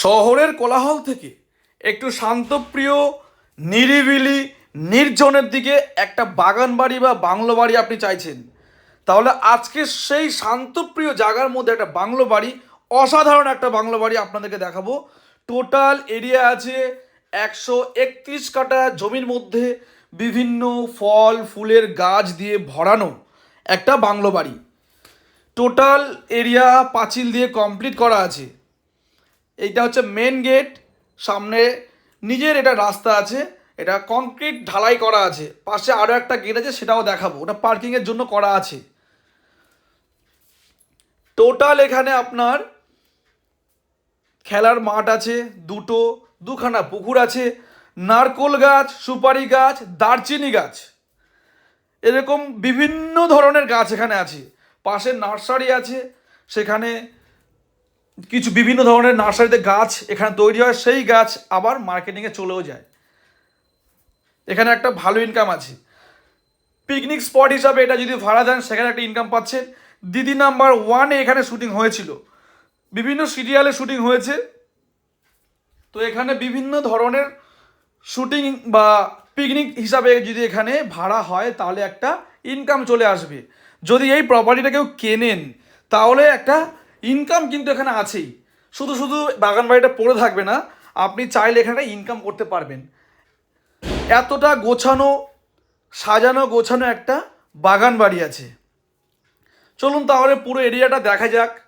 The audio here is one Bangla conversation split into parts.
শহরের কোলাহল থেকে একটু শান্তপ্রিয়, নিরিবিলি, নির্জনের দিকে একটা বাগান বাড়ি বা বাংলো বাড়ি আপনি চাইছেন, তাহলে আজকে সেই শান্তপ্রিয় জায়গার মধ্যে একটা বাংলো বাড়ি অসাধারণ একটা বাংলো বাড়ি আপনাদেরকে দেখাবো। টোটাল এরিয়া আছে একশো একত্রিশ কাটা জমির মধ্যে বিভিন্ন ফল, ফুলের গাছ দিয়ে ভরানো একটা বাংলো বাড়ি টোটাল এরিয়া পাঁচিল দিয়ে কমপ্লিট করা আছে। এইটা হচ্ছে মেন গেট সামনে নিজের এটা রাস্তা আছে, এটা কংক্রিট ঢালাই করা আছে, পাশে আরও একটা গেট আছে, সেটাও দেখাবো, ওটা পার্কিংয়ের জন্য করা আছে। টোটাল এখানে আপনার খেলার মাঠ আছে, দুটো, দুখানা পুকুর আছে, নারকোল গাছ, সুপারি গাছ, দারচিনি গাছ। এরকম বিভিন্ন ধরনের গাছ এখানে আছে। পাশে নার্সারি আছে, সেখানে কিছু বিভিন্ন ধরনের নার্সারিতে গাছ এখানে তৈরি হয়, সেই গাছ আবার মার্কেটিংয়ে চলেও যায়। এখানে একটা ভালো ইনকাম আছে। পিকনিক স্পট হিসাবে এটা যদি ভাড়া দেন, সেখানে একটা ইনকাম পাচ্ছেন। দিদি নাম্বার ওয়ানে এখানে শুটিং হয়েছিল। বিভিন্ন সিরিয়ালে শুটিং হয়েছে। তো এখানে বিভিন্ন ধরনের শুটিং বা পিকনিক হিসাবে যদি এখানে ভাড়া হয়, তাহলে একটা ইনকাম চলে আসবে। যদি এই প্রপার্টিটা কেউ কেনেন, তাহলে একটা ইনকাম কিন্তু এখানে আছেই। শুধু শুধু বাগান বাড়িটা পড়ে থাকবে না, আপনি চাইলে এখানে ইনকাম করতে পারবেন। এতটা গোছানো, সাজানো, গোছানো একটা বাগান বাড়ি আছে। চলুন তাহলে পুরো এরিয়াটা দেখা যাক।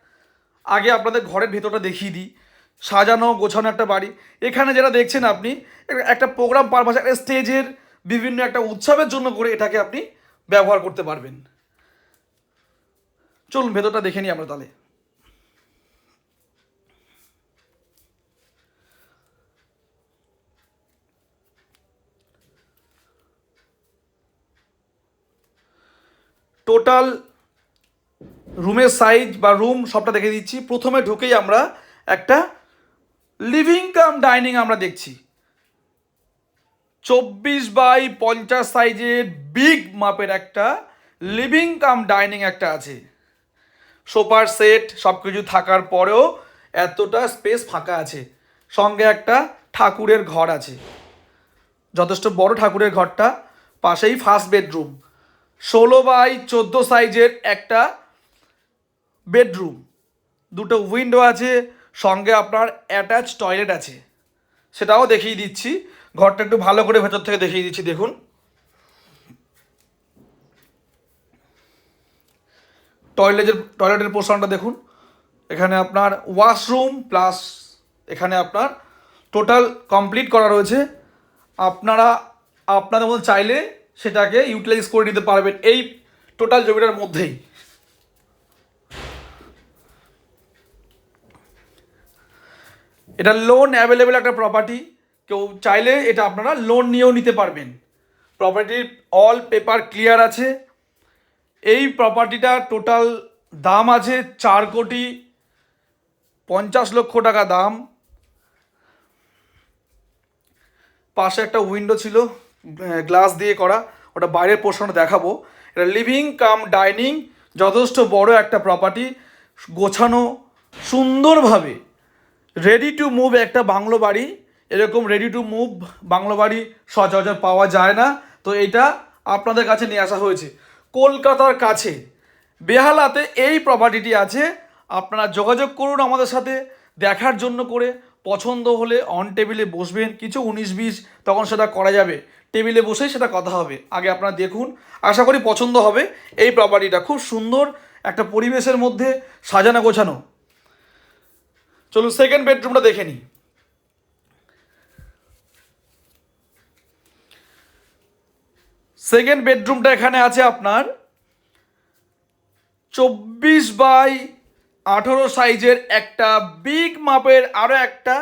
আগে আপনাদের ঘরের ভেতরটা দেখিয়ে দিই। সাজানো, গোছানো একটা বাড়ি। এখানে যেটা দেখছেন আপনি, একটা প্রোগ্রাম পারপাস একটা স্টেজের বিভিন্ন একটা উৎসবের জন্য করে এটাকে আপনি ব্যবহার করতে পারবেন। চলুন ভেতরটা দেখে নিই আমরা তাহলে। টোটাল রুমের সাইজ বা রুম সবটা দেখে দিচ্ছি। প্রথমে ঢুকেই আমরা একটা লিভিং কাম ডাইনিং আমরা দেখছি। চব্বিশ বাই পঞ্চাশ সাইজের বিগ মাপের একটা লিভিং কাম ডাইনিং একটা আছে। সোফার সেট সব কিছু থাকার পরেও এতটা স্পেস ফাঁকা আছে। সঙ্গে একটা ঠাকুরের ঘর আছে। যথেষ্ট বড় ঠাকুরের ঘরটা, পাশেই ফার্স্ট বেডরুম ষোলো বাই চোদ্দ সাইজের একটা বেডরুম। দুটো উইন্ডো আছে, সঙ্গে আপনার অ্যাটাচ টয়লেট আছে। সেটাও দেখিয়ে দিচ্ছি। ঘরটা একটু ভালো করে ভেতর থেকে দেখিয়ে দিচ্ছি, দেখুন। টয়লেটের টয়লেটের পোর্শনটা দেখুন। এখানে আপনার ওয়াশরুম প্লাস এখানে আপনার টোটাল কমপ্লিট করা রয়েছে। আপনারা, আপনাদের মধ্যে চাইলে সেটাকে ইউটিলাইজ করে নিতে পারবেন এই টোটাল জমিটার মধ্যেই। এটা লোন অ্যাভেলেবেল একটা প্রপার্টি কেউ চাইলে এটা আপনারা লোন নিয়েও নিতে পারবেন। প্রপার্টির অল পেপার ক্লিয়ার আছে। এই প্রপার্টিটা টোটাল দাম আছে চার কোটি পঞ্চাশ লক্ষ টাকা দাম। পাশে একটা উইন্ডো ছিল। গ্লাস দিয়ে করা। ওটা বাইরের পোর্শনটা দেখাবো। এটা লিভিং কাম ডাইনিং যথেষ্ট বড় একটা প্রপার্টি গোছানো, সুন্দরভাবে রেডি টু মুভ একটা বাংলো বাড়ি। এরকম রেডি টু মুভ বাংলো বাড়ি সচরাচর পাওয়া যায় না। তো এটা আপনাদের কাছে নিয়ে আসা হয়েছে। কলকাতার কাছে, বেহালাতে এই প্রপার্টিটি আছে। আপনারা যোগাযোগ করুন আমাদের সাথে, দেখার জন্য করে। পছন্দ হলে অন টেবিলে বসবেন। কিছু উনিশ বিশ, তখন সেটা করা যাবে। টেবিলে বসেই সেটা কথা হবে। আগে আপনারা দেখুন। আশা করি পছন্দ হবে। এই প্রপার্টিটা খুব সুন্দর। একটা পরিবেশের মধ্যে সাজানো গোছানো। চলুন সেকেন্ড বেডরুমটা দেখে নিই। সেকেন্ড বেডরুমটা এখানে আছে আপনার চব্বিশ বাই আঠেরো সাইজের একটা বিগ মাপের আরও একটা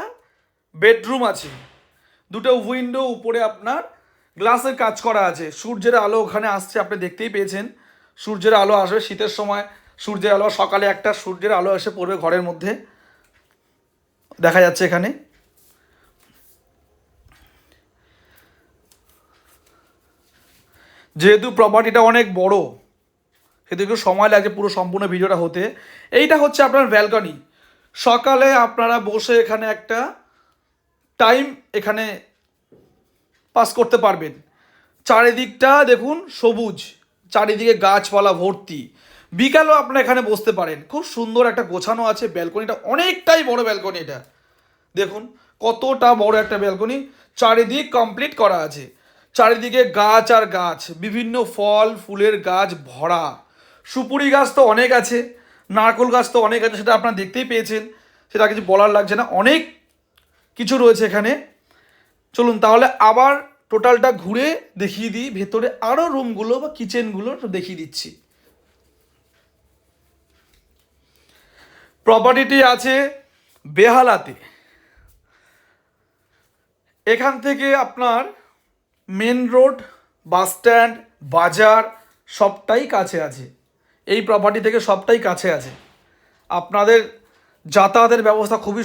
বেডরুম আছে। দুটো উইন্ডো উপরে আপনার গ্লাসের কাজ করা আছে। সূর্যের আলো ওখানে আসছে, আপনি দেখতেই পেয়েছেন। সূর্যের আলো আসবে শীতের সময়। সূর্যের আলো সকালে একটা, সূর্যের আলো এসে পড়বে ঘরের মধ্যে। দেখা যাচ্ছে এখানে। যেহেতু প্রপার্টিটা অনেক বড়, সেহেতু একটু সময় লাগে পুরো সম্পূর্ণ ভিডিওটা হতে। এইটা হচ্ছে আপনার ব্যালকনি সকালে আপনারা বসে এখানে একটা টাইম এখানে পাস করতে পারবেন। চারিদিকটা দেখুন সবুজ, চারিদিকে গাছপালা ভর্তি। বিকালেও আপনারা এখানে বসতে পারেন। খুব সুন্দর একটা গোছানো আছে ব্যালকনিটা অনেকটাই বড় ব্যালকনি এটা। দেখুন কতটা বড় একটা ব্যালকনি চারিদিক কমপ্লিট করা আছে। চারিদিকে গাছ আর গাছ, বিভিন্ন ফল, ফুলের গাছ ভরা। সুপুরি গাছ তো অনেক আছে, নারকোল গাছ তো অনেক আছে, সেটা আপনারা দেখতেই পেয়েছেন। সেটা কিছু বলার লাগছে না, অনেক কিছু রয়েছে এখানে। চলুন তাহলে আবার টোটালটা ঘুরে দেখিয়ে দিই। ভেতরে আরও রুমগুলো বা কিচেনগুলো দেখিয়ে দিচ্ছি। প্রপার্টিটি আছে বেহালাতে। এখান থেকে আপনার মেন রোড বাস স্ট্যান্ড বাজার সবটাই কাছে আছে। এই প্রপার্টি থেকে সবটাই কাছে আছে। আপনাদের যাতায়াতের ব্যবস্থা খুবই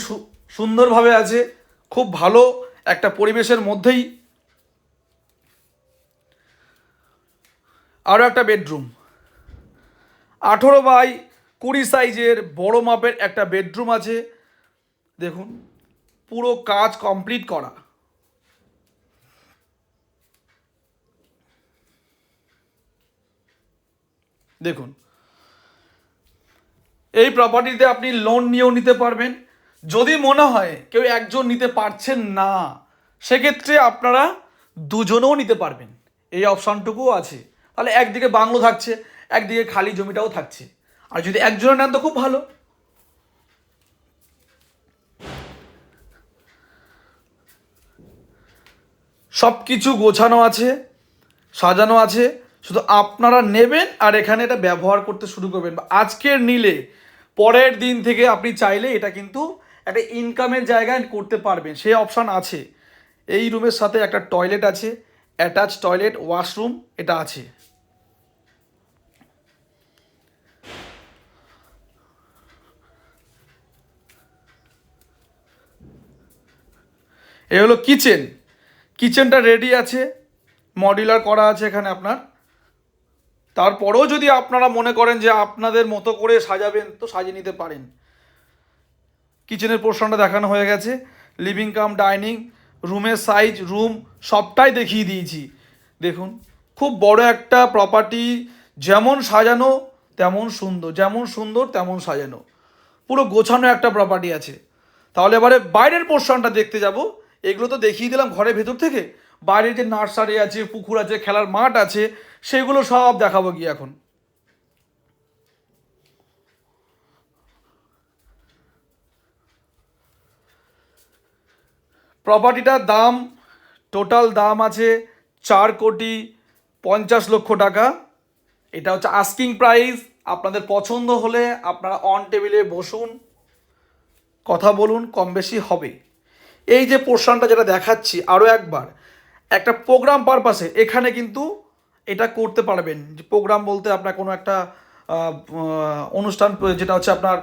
সুন্দরভাবে আছে। খুব ভালো একটা পরিবেশের মধ্যেই আরও একটা বেডরুম। আঠেরো বাই কুড়ি সাইজের বড় মাপের একটা বেডরুম আছে। দেখুন, পুরো কাজ কমপ্লিট করা। দেখুন, এই প্রপার্টিতে আপনি লোন নিয়েও নিতে পারবেন। যদি মনে হয় কেউ একজন নিতে পারছেন না, সেক্ষেত্রে আপনারা দুজনেও নিতে পারবেন। এই অপশানটুকুও আছে। তাহলে একদিকে বাংলো থাকছে, একদিকে খালি জমিটাও থাকছে। আর যদি একজনের নেন তো খুব ভালো। সব কিছু গোছানো আছে, সাজানো আছে, শুধু আপনারা নেবেন আর এখানে এটা ব্যবহার করতে শুরু করবেন। বা আজকের নিলে পরের দিন থেকে আপনি চাইলে এটা কিন্তু একটা ইনকামের জায়গায় করতে পারবেন সেই অপশান আছে। এই রুমের সাথে একটা টয়লেট আছে অ্যাটাচ টয়লেট ওয়াশরুম এটা আছে। এ হলো কিচেন কিচেনটা রেডি আছে মডিউলার করা আছে এখানে আপনার। তারপরেও যদি আপনারা মনে করেন যে আপনাদের মতো করে সাজাবেন, তো সাজিয়ে নিতে পারেন। কিচেনের পোর্শনটা দেখানো হয়ে গেছে। লিভিং কাম ডাইনিং রুমের সাইজ রুম সবটাই দেখিয়ে দিয়েছি। দেখুন, খুব বড় একটা প্রপার্টি যেমন সাজানো, তেমন সুন্দর, যেমন সুন্দর, তেমন সাজানো। পুরো গোছানো একটা প্রপার্টি আছে। তাহলে এবারে বাইরের পোর্শনটা দেখতে যাব। এগুলো তো দেখিয়ে দিলাম ঘরের ভেতর থেকে। বাইরে যে নার্সারি আছে, পুকুর আছে, খেলার মাঠ আছে, সেগুলো সব দেখাবো গিয়ে এখন। প্রপার্টিটার দাম টোটাল দাম আছে চার কোটি পঞ্চাশ লক্ষ টাকা। এটা হচ্ছে আস্কিং প্রাইস আপনাদের পছন্দ হলে আপনারা অন টেবিলে বসুন, কথা বলুন, কম বেশি হবে। এই যে পোর্শনটা যেটা দেখাচ্ছি আরও একবার, একটা প্রোগ্রাম পারপাসে এখানে কিন্তু এটা করতে পারবেন। যে প্রোগ্রাম বলতে আপনার কোনো একটা অনুষ্ঠান, যেটা হচ্ছে আপনার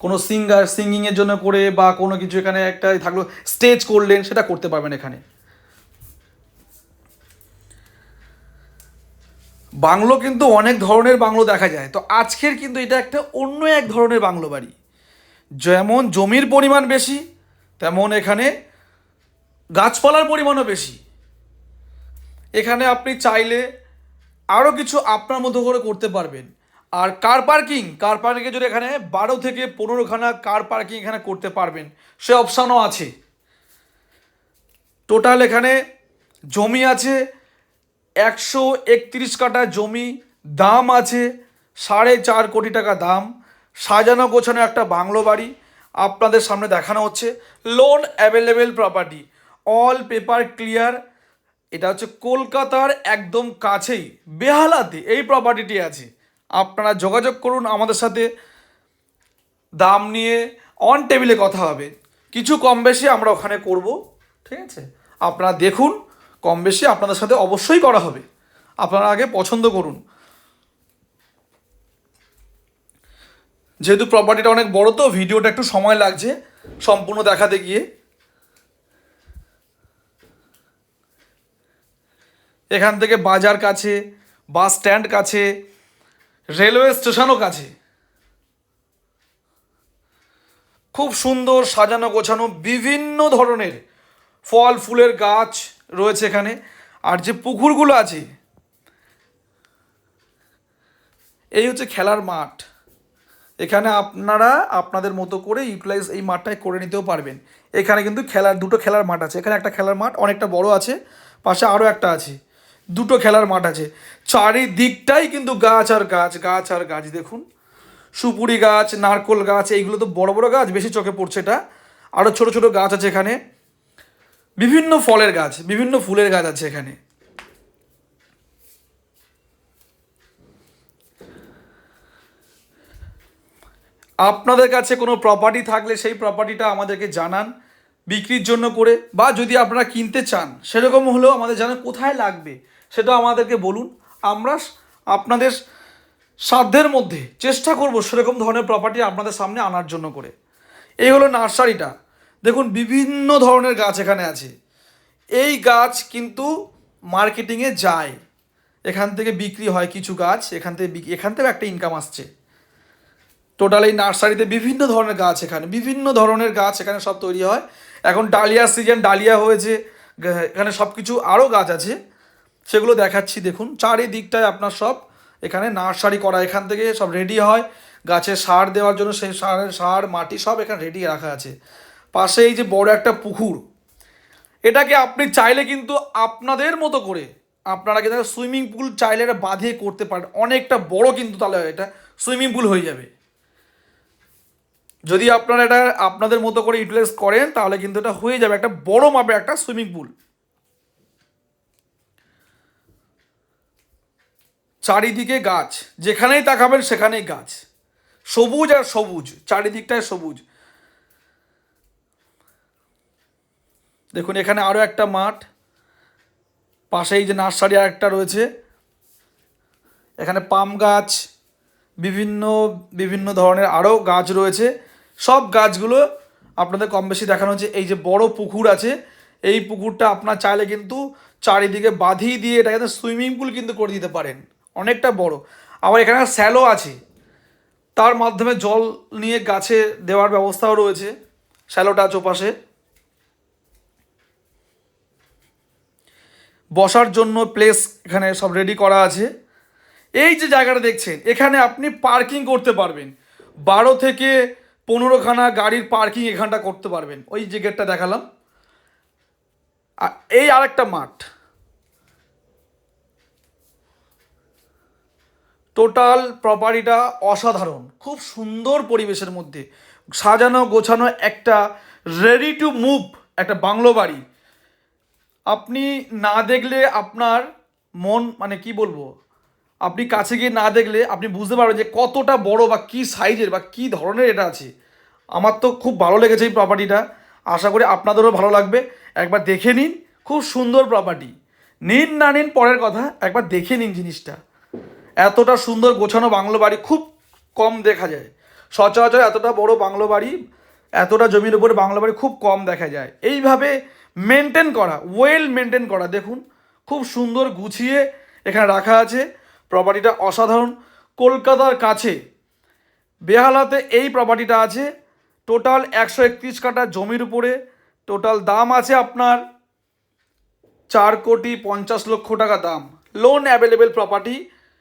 কোনো সিঙ্গার সিঙ্গিংয়ের জন্য করে বা কোনো কিছু এখানে একটা থাকল স্টেজ করলেন, সেটা করতে পারবেন এখানে। বাংলো কিন্তু অনেক ধরনের বাংলো দেখা যায়। তো আজকের কিন্তু এটা একটা অন্য এক ধরনের বাংলো বাড়ি। যেমন জমির পরিমাণ বেশি, তেমন এখানে গাছপালার পরিমাণও বেশি। এখানে আপনি চাইলে আরও কিছু আপনার মতো করে করতে পারবেন। আর কার পার্কিং কার পার্কিংয়ে যদি এখানে বারো থেকে পনেরোখানা কার পার্কিং এখানে করতে পারবেন, সে অপশানও আছে। টোটাল এখানে জমি আছে, একশো একত্রিশ কাটা জমি, দাম আছে সাড়ে চার কোটি টাকা দাম। সাজানো গোছানো একটা বাংলো বাড়ি, আপনাদের সামনে দেখানো হচ্ছে। Loan available property all paper clear এটা হচ্ছে কলকাতার একদম কাছেই, বেহালাতে এই প্রপার্টিটি আছে। আপনারা যোগাযোগ করুন, আমাদের সাথে দাম নিয়ে অন টেবিলে কথা হবে। কিছু কম বেশি আমরা ওখানে করব, ঠিক আছে? আপনারা দেখুন, কম বেশি আপনাদের সাথে অবশ্যই করা হবে। আপনারা আগে পছন্দ করুন। যেহেতু প্রপার্টিটা অনেক বড় তো, ভিডিওটা একটু সময় লাগছে সম্পূর্ণ দেখাতে গিয়ে। এখান থেকে বাজার কাছে, বাস স্ট্যান্ড কাছে রেলওয়ে স্টেশনও কাছে। খুব সুন্দর সাজানো গোছানো বিভিন্ন ধরনের ফল, ফুলের গাছ রয়েছে এখানে। আর যে পুকুরগুলো আছে, এই হচ্ছে খেলার মাঠ। এখানে আপনারা আপনাদের মতো করে ইউটিলাইজ এই মাঠটায় করে নিতেও পারবেন। এখানে কিন্তু খেলার, দুটো খেলার মাঠ আছে। এখানে একটা খেলার মাঠ, অনেকটা বড় আছে। পাশে আরও একটা আছে। দুটো খেলার মাঠ আছে। চারিদিকটাই কিন্তু গাছ আর গাছ গাছ আর গাছ, দেখুন। সুপুরি গাছ, নারকোল গাছ, এইগুলো তো বড় বড় গাছ, বেশি চোখে পড়ছে এটা। আরও ছোট ছোট গাছ আছে এখানে। বিভিন্ন ফলের গাছ, বিভিন্ন ফুলের গাছ আছে এখানে। আপনাদের কাছে কোনো প্রপার্টি থাকলে সেই প্রপার্টিটা আমাদেরকে জানান। বিক্রির জন্য করে বা যদি আপনারা কিনতে চান, সেরকম হলেও আমাদের জানান কোথায় লাগবে, সেটা আমাদেরকে বলুন। আমরা আপনাদের সাধ্যের মধ্যে চেষ্টা করব সেরকম ধরনের প্রপার্টি আপনাদের সামনে আনার জন্য করে। এই হলো নার্সারিটা। দেখুন, বিভিন্ন ধরনের গাছ এখানে আছে। এই গাছ কিন্তু মার্কেটিংয়ে যায়। এখান থেকে বিক্রি হয় কিছু গাছ, এখান থেকে এখান থেকে একটা ইনকাম আসছে। টোটাল এই নার্সারিতে বিভিন্ন ধরনের গাছ এখানে, বিভিন্ন ধরনের গাছ এখানে সব তৈরি হয়। এখন ডালিয়ার সিজন, ডালিয়া হয়েছে, এখানে সব কিছু আরও গাছ আছে, সেগুলো দেখাচ্ছি, দেখুন, চারিদিকটায় আপনার সব এখানে নার্সারি করা, এখান থেকে সব রেডি হয়, গাছে সার দেওয়ার জন্য সেই সারের সার, মাটি সব এখানে রেডি রাখা আছে। পাশে এই যে বড় একটা পুকুর, এটাকে আপনি চাইলে কিন্তু আপনাদের মতো করে, আপনারা কিন্তু সুইমিং পুল চাইলে এটা বাঁধিয়ে করতে পারেন, অনেকটা বড় কিন্তু তাহলে এটা সুইমিং পুল হয়ে যাবে। যদি আপনারা এটা আপনাদের মতো করে ইউটিলাইজ করেন, তাহলে কিন্তু এটা হয়ে যাবে একটা বড় মাপের একটা সুইমিং পুল চারিদিকে গাছ, যেখানেই তাকাবেন সেখানেই গাছ। সবুজ আর সবুজ চারিদিকটায় সবুজ। দেখুন, এখানে আরও একটা মাঠ, পাশেই যে নার্সারি আর একটা রয়েছে। এখানে পাম গাছ, বিভিন্ন বিভিন্ন ধরনের আরও গাছ রয়েছে। সব গাছগুলো আপনাদের কম বেশি দেখানো হচ্ছে। এই যে বড় পুকুর আছে, এই পুকুরটা আপনার চাইলে কিন্তু চারিদিকে বাঁধিয়ে দিয়ে এটাকে সুইমিং পুল কিন্তু করে দিতে পারেন। অনেকটা বড়। আবার এখানে স্যালো আছে। তার মাধ্যমে জল নিয়ে গাছে দেওয়ার ব্যবস্থাও রয়েছে। শ্যালোটা ওপাশে। বসার জন্য প্লেস এখানে সব রেডি করা আছে। এই যে জায়গাটা দেখছেন, এখানে আপনি পার্কিং করতে পারবেন। বারো থেকে পনেরোখানা গাড়ির পার্কিং এখানটা করতে পারবেন। ওই যে গেটটা দেখালাম। এই আর এই আরেকটা মাঠ। টোটাল প্রপার্টিটা অসাধারণ। খুব সুন্দর পরিবেশের মধ্যে। সাজানো, গোছানো একটা রেডি টু মুভ একটা বাংলো বাড়ি। আপনি না দেখলে আপনার মন মানে কি বলব? আপনি কাছে গিয়ে না দেখলে আপনি বুঝতে পারবেন যে কতটা বড় বা কী সাইজের বা কী ধরনের এটা আছে। আমার তো খুব ভালো লেগেছে এই প্রপার্টিটা আশা করি আপনাদেরও ভালো লাগবে। একবার দেখে নিন, খুব সুন্দর প্রপার্টি নিন না নিন, পরের কথা, একবার দেখে নিন জিনিসটা। এতটা সুন্দর গোছানো বাংলো বাড়ি খুব কম দেখা যায়। সচরাচর এতটা বড় বাংলো বাড়ি, এতটা জমির উপরে বাংলো বাড়ি খুব কম দেখা যায়। এইভাবে মেনটেন করা ওয়েল মেনটেন করা, দেখুন, খুব সুন্দর গুছিয়ে এখানে রাখা আছে। প্রপার্টিটা অসাধারণ। কলকাতার কাছে, বেহালাতে এই প্রপার্টিটা আছে। টোটাল একশো একত্রিশ কাটা জমির উপরে টোটাল দাম আছে আপনার চার কোটি পঞ্চাশ লক্ষ টাকা দাম। Loan available property